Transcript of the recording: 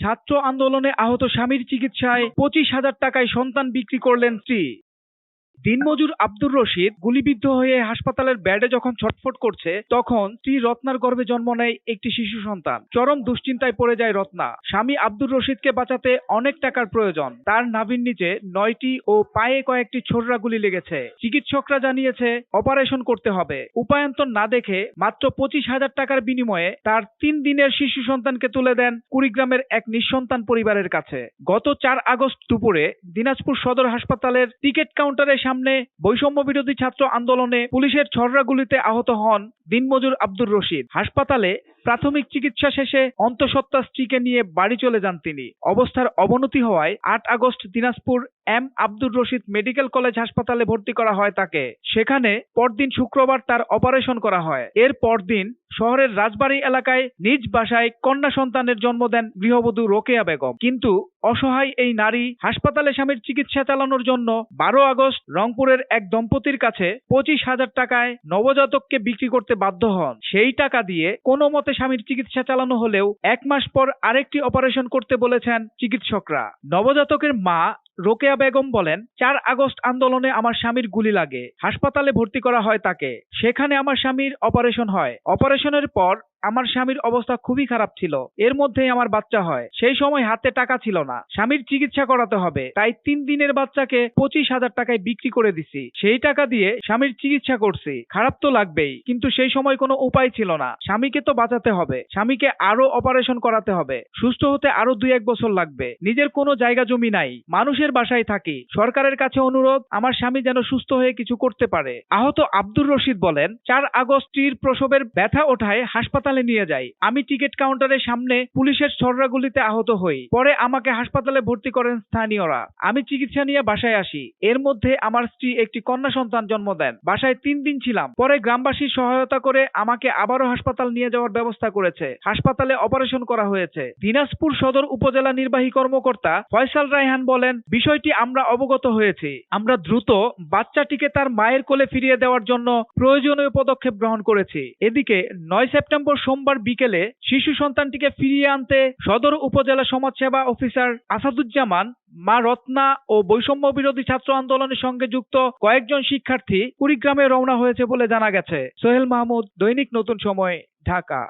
ছাত্র আন্দোলনে আহত স্বামীর চিকিৎসায় পঁচিশ হাজার টাকায় সন্তান বিক্রি করলেন স্ত্রী। দিনমজুর আব্দুর রশিদ গুলিবিদ্ধ হয়ে হাসপাতালের ব্যাডে যখন ছটফট করছে, তখন স্ত্রী রত্নার গর্ভে জন্ম নেয় একটি শিশু সন্তান। চরম দুশ্চিন্তায় পড়ে যায় রত্না। স্বামী আব্দুর রশিদকে বাঁচাতে অনেক টাকার প্রয়োজন। তার নাভির নিচে নয়টি ও পায়ে কয়েকটি ছোড়রা গুলি লেগেছে। চিকিৎসকরা জানিয়েছে, অপারেশন করতে হবে। উপায়ন্তর না দেখে মাত্র পঁচিশ হাজার টাকার বিনিময়ে তার তিন দিনের শিশু সন্তানকে তুলে দেন কুড়িগ্রামের এক নিঃসন্তান পরিবারের কাছে। গত চার আগস্ট দুপুরে দিনাজপুর সদর হাসপাতালের টিকিট কাউন্টারের সামনে বৈষম্য বিরোধী ছাত্র আন্দোলনে পুলিশের ছররা গুলিতে আহত হন দিনমজুর আব্দুর রশিদ। হাসপাতালে প্রাথমিক চিকিৎসা শেষে অন্তঃসত্ত্বা স্ত্রীকে নিয়ে বাড়ি চলে যান তিনি। অবস্থার অবনতি হওয়ায় আট August Dinajpur M Abdur Rashid medical college হাসপাতালে ভর্তি করা হয় তাকে। সেখানে পরদিন শুক্রবার তার অপারেশন করা হয়। এর পরদিন শহরের রাজবাড়ী এলাকায় নিজ বাসায় কন্যা সন্তানের জন্ম দেন গৃহবধূ রোকেয়া বেগম। কিন্তু অসহায় এই নারী হাসপাতালে স্বামীর চিকিৎসা চালানোর জন্য বারো আগস্ট রংপুরের এক দম্পতির কাছে পঁচিশ হাজার টাকায় নবজাতককে বিক্রি করতে বাধ্য হন। সেই টাকা দিয়ে কোনো মতে স্বামীর চিকিৎসা চালানো হলেও এক মাস পর আরেকটি অপারেশন করতে বলেছেন চিকিৎসকরা। নবজাতকের মা রোকেয়া বেগম বলেন, চার আগস্ট আন্দোলনে আমার স্বামীর গুলি লাগে। হাসপাতালে ভর্তি করা হয় তাকে। সেখানে আমার স্বামীর অপারেশন হয়। অপারেশনের পর আমার স্বামীর অবস্থা খুবই খারাপ ছিল। এর মধ্যেই আমার বাচ্চা হয়। সেই সময় হাতে টাকা ছিল না। স্বামীর চিকিৎসা করাতে হবে। তাই তিন দিনের বাচ্চাকে পঁচিশ হাজার টাকায় বিক্রি করে দিছি। সেই টাকা দিয়ে স্বামীর চিকিৎসা করছি। খারাপ তো লাগবেই। কিন্তু সেই সময় কোনো উপায় ছিল না। স্বামীকে তো বাঁচাতে হবে। স্বামীকে আরও অপারেশন করাতে হবে। সুস্থ হতে আরও দুই এক বছর লাগবে। নিজের কোনো জায়গা জমি নাই। মানুষের বাসায় থাকি। সরকারের কাছে অনুরোধ, আমার স্বামী যেন সুস্থ হয়ে কিছু করতে পারে। আহত আব্দুর রশিদ বলেন, চার আগস্ট প্রসবের ব্যথা ওঠায় হাসপাতালে নিয়ে যাই। আমি টিকিট কাউন্টারের সামনে পুলিশের ছড়রাগুলিতে আহত হই। পরে আমাকে হাসপাতালে ভর্তি করেন স্থানীয়রা। আমি চিকিৎসা নিয়ে বাসায় আসি। এর মধ্যে আমার স্ত্রী একটি কন্যা সন্তান জন্ম দেন। বাসায় তিন দিন ছিলাম। পরে গ্রামবাসীর সহায়তা করে আমাকে আবারও হাসপাতাল নিয়ে যাওয়ার ব্যবস্থা করেছে। হাসপাতালে অপারেশন করা হয়েছে। দিনাজপুর সদর উপজেলা নির্বাহী কর্মকর্তা ফয়সাল রায়হান বলেন, বিষয়টি আমরা অবগত হয়েছি। আমরা দ্রুত বাচ্চাটিকে তার মায়ের কোলে ফিরিয়ে দেওয়ার জন্য প্রয়োজনীয় পদক্ষেপ গ্রহণ করেছি। এদিকে নয় সেপ্টেম্বর সোমবার বিকেলে শিশু সন্তানটিকে ফিরিয়ে আনতে সদর উপজেলা সমাজসেবা অফিসার আসাদুজ্জামান, মা রত্না ও বৈষম্য বিরোধী ছাত্র আন্দোলনের সঙ্গে যুক্ত কয়েকজন শিক্ষার্থী কুড়িগ্রামে রওনা হয়েছে বলে জানা গেছে। সোহেল মাহমুদ, দৈনিক নতুন সময়, ঢাকা।